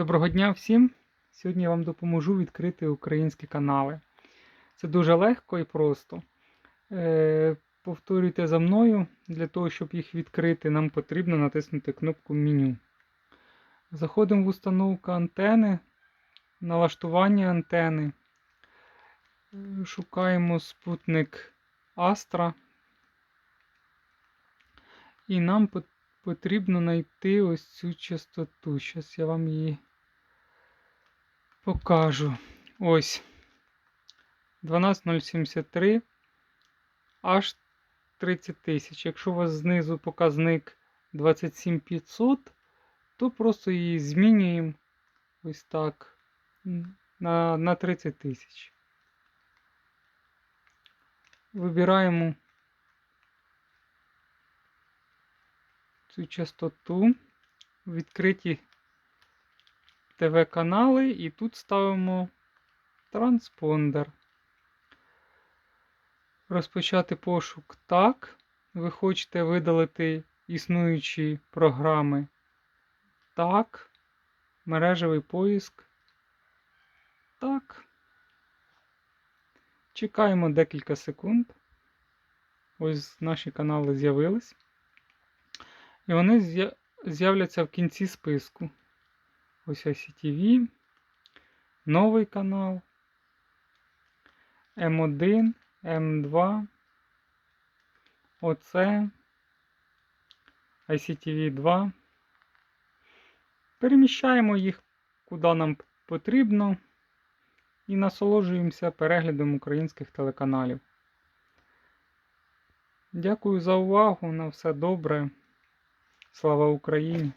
Доброго дня всім! Сьогодні я вам допоможу відкрити українські канали. Це дуже легко і просто. Е, повторюйте за мною. Для того, щоб їх відкрити, нам потрібно натиснути кнопку меню. Заходимо в установку антени, налаштування антени. Шукаємо спутник Astra. І нам потрібно знайти ось цю частоту. Зараз я вам її покажу. Ось 12073 аж 30 тисяч. Якщо у вас знизу показник 27500, то просто її змінюємо ось так на, на 30 тисяч. Вибираємо цю частоту, відкриті ТВ-канали і тут ставимо транспондер. Розпочати пошук так. Ви хочете видалити існуючі програми. Так. Мережевий поиск. Так. Чекаємо декілька секунд. Ось наші канали з'явились. І вони з'являться в кінці списку. Ось ICTV, новий канал, М1, М2, ОЦ, ICTV 2. Переміщаємо їх куди нам потрібно і насолоджуємося переглядом українських телеканалів. Дякую за увагу. На все добре. Слава Україні!